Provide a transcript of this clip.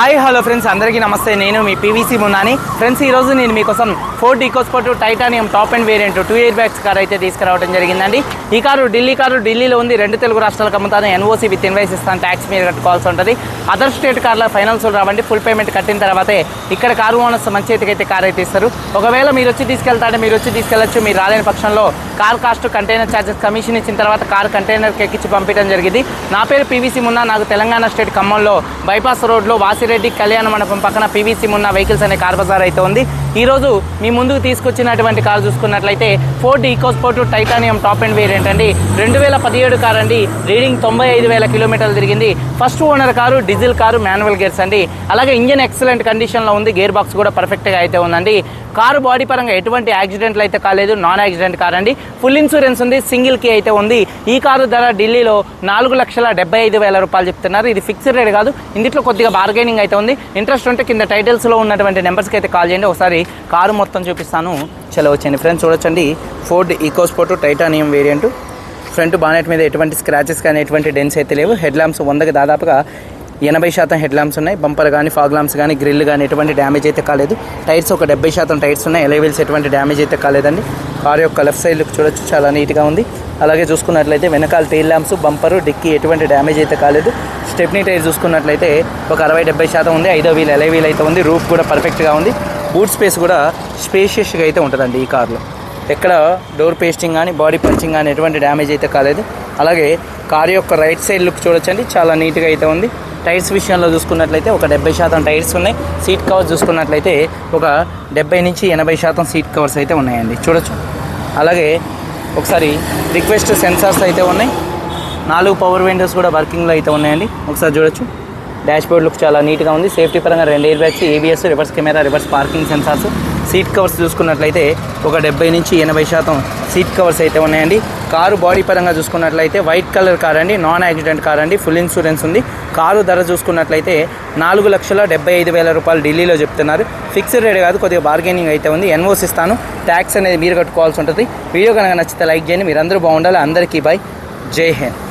Hi hello friends. అందరికీ నమస్తే. నేను మీ పీవీసీ మున్నాని ఫ్రెండ్స్ ఈ రోజు నేను మీకోసం Ford EcoSport Titanium top end variant two air bags car అయితే తీసుకురావడం జరిగిందండి. ఈ కారు ఢిల్లీ కారు ఢిల్లీలో ఉంది. రెండు తెలుగు రాష్ట్రాలకు అమ్ముతాను. ఎన్ఓసీ విత్ ఇన్వైస్ ఇస్తాను. ట్యాక్స్ మీరు కట్టుకోవాల్సి ఉంటుంది. అదర్ స్టేట్ కార్ల ఫైనాన్స్ రావండి. ఫుల్ పేమెంట్ కట్టిన తర్వాతే ఇక్కడ కారు ఓనర్స్ మంచి అయితే కార్ అయితే ఇస్తారు. ఒకవేళ మీరు వచ్చి తీసుకెళ్తారంటే మీరు వచ్చి తీసుకెళ్ళచ్చు. మీరు రాలేని పక్షంలో car cost container charges commission ఇచ్చిన తర్వాత కార్ కంటైనర్కి ఎక్కించి పంపించడం జరిగింది. నా పేరు పీవీసీ మున్నా నాకు తెలంగాణ స్టేట్ ఖమ్మంలో బైపాస్ రోడ్లో వాసిరెడ్డి కళ్యాణ మండపం పక్కన పీవీసీ ఉన్న వెహికల్స్ అనే కార్ బజార్ అయితే ఉంది. ఈ రోజు మీ ముందుకు తీసుకొచ్చినటువంటి కార్ చూసుకున్నట్లయితే Ford EcoSport Titanium top end variant అండి. రెండు వేల పదిహేడు కార్ అండి. రీడింగ్ తొంభై ఐదు వేల కిలోమీటర్లు తిరిగింది. First owner car diesel car manual gears అండి. అలాగే ఇంజన్ ఎక్సలెంట్ కండిషన్లో ఉంది. గేర్ బాక్స్ కూడా పర్ఫెక్ట్గా అయితే ఉందండి. కారు బాడీ పరంగా ఎటువంటి యాక్సిడెంట్లు అయితే కాలేదు. నాన్ యాక్సిడెంట్ కార్ అండి. ఫుల్ ఇన్సూరెన్స్ ఉంది. సింగిల్కి అయితే ఉంది. ఈ కారు ధర ఢిల్లీలో నాలుగు లక్షల డెబ్బై ఐదు వేల రూపాయలు చెప్తున్నారు. ఇది ఫిక్స్డ్ రేట్ కాదు. ఇందులో కొద్దిగా బార్గెనింగ్ అయితే ఉంది. ఇంట్రెస్ట్ ఉంటే కింద టైటిల్స్లో ఉన్నటువంటి నెంబర్స్కి అయితే కాల్ చేయండి. ఒకసారి కారు మొత్తం చూపిస్తాను. చలో వచ్చండి ఫ్రెండ్స్ చూడొచ్చండి. Ford EcoSport Titanium variant front bonnet మీద ఎటువంటి స్క్రాచెస్ కానీ ఎటువంటి డెన్స్ అయితే లేవు. హెడ్ ల్యాంప్స్ వందకి దాదాపుగా ఎనభై శాతం హెడ్ ల్యాంప్స్ ఉన్నాయి. బంపర్ కానీ ఫాగ్ ల్యాంప్స్ కానీ గ్రిల్ కానీ ఎటువంటి డ్యామేజ్ అయితే కాలేదు. టైర్స్ ఒక డెబ్బై శాతం టైర్స్ ఉన్నాయి. ఎలైవిల్స్ ఎటువంటి డ్యామేజ్ అయితే కాలేదండి. కార్ యొక్క లెఫ్ట్ సైడ్ లుక్ చూడొచ్చు. చాలా నీట్గా ఉంది. అలాగే చూసుకున్నట్లయితే వెనకాల టైల్ ల్యాంప్స్ బంపరు డిక్కీ ఎటువంటి డ్యామేజ్ అయితే కాలేదు. స్టెప్నీ టైర్ చూసుకున్నట్లయితే ఒక అరవై డెబ్బై శాతం ఉంది. ఐదో వీల్ ఎలై వీల్ అయితే ఉంది. రూఫ్ కూడా పర్ఫెక్ట్గా ఉంది. బూట్ స్పేస్ కూడా స్పేషియస్గా అయితే ఉంటుందండి ఈ కార్లో ఎక్కడ డోర్ పేస్టింగ్ కానీ బాడీ పంచింగ్ కానీ ఎటువంటి డ్యామేజ్ అయితే కాలేదు. అలాగే కార్ యొక్క రైట్ సైడ్ లుక్ చూడొచ్చండి. చాలా నీట్గా అయితే ఉంది. టైర్స్ విషయంలో చూసుకున్నట్లయితే ఒక డెబ్బై శాతం టైర్స్ ఉన్నాయి. సీట్ కవర్స్ చూసుకున్నట్లయితే ఒక డెబ్బై నుంచి ఎనభై శాతం సీట్ కవర్స్ అయితే ఉన్నాయండి. చూడొచ్చు. అలాగే ఒకసారి రిక్వెస్ట్ సెన్సార్స్ అయితే ఉన్నాయి. నాలుగు పవర్ విండోస్ కూడా వర్కింగ్లో అయితే ఉన్నాయండి. ఒకసారి చూడొచ్చు. డాష్ బోర్డ్ లుక్ చాలా నీట్గా ఉంది. సేఫ్టీ పరంగా రెండు air bags ABS reverse camera reverse parking sensors seat covers చూసుకున్నట్లయితే ఒక డెబ్బై నుంచి ఎనభై శాతం సీట్ కవర్స్ అయితే ఉన్నాయండి. కారు బాడీ పరంగా చూసుకున్నట్లయితే వైట్ కలర్ కార్ అండి నాన్ యాక్సిడెంట్ కార్ అండి ఫుల్ ఇన్సూరెన్స్ ఉంది. కారు ధర చూసుకున్నట్లయితే నాలుగు లక్షల డెబ్బై ఐదు వేల రూపాయలు ఢిల్లీలో చెప్తున్నారు. ఫిక్స్డ్ రేట్ కాదు కొద్దిగా బార్గెనింగ్ అయితే ఉంది. ఎన్ఓస్ ఇస్తాను. ట్యాక్స్ అనేది మీరు కట్టుకోవాల్సి ఉంటుంది. వీడియో కనుక నచ్చితే లైక్ చేయండి. మీరందరూ బాగుండాలి. అందరికీ బై. జై హింద్.